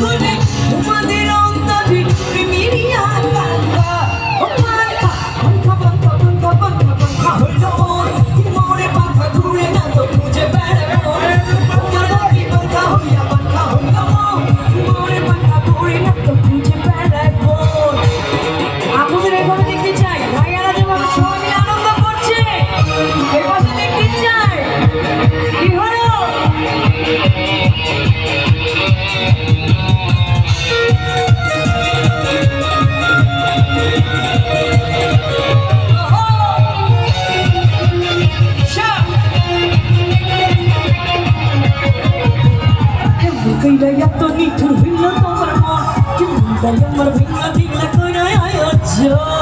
খুলে তোমাদের কইরা এত নিঠুর ভিন্ন তোমার মন। কি মুন্ডাই আমার ভিন্ন দিলা কইরা আয়োজন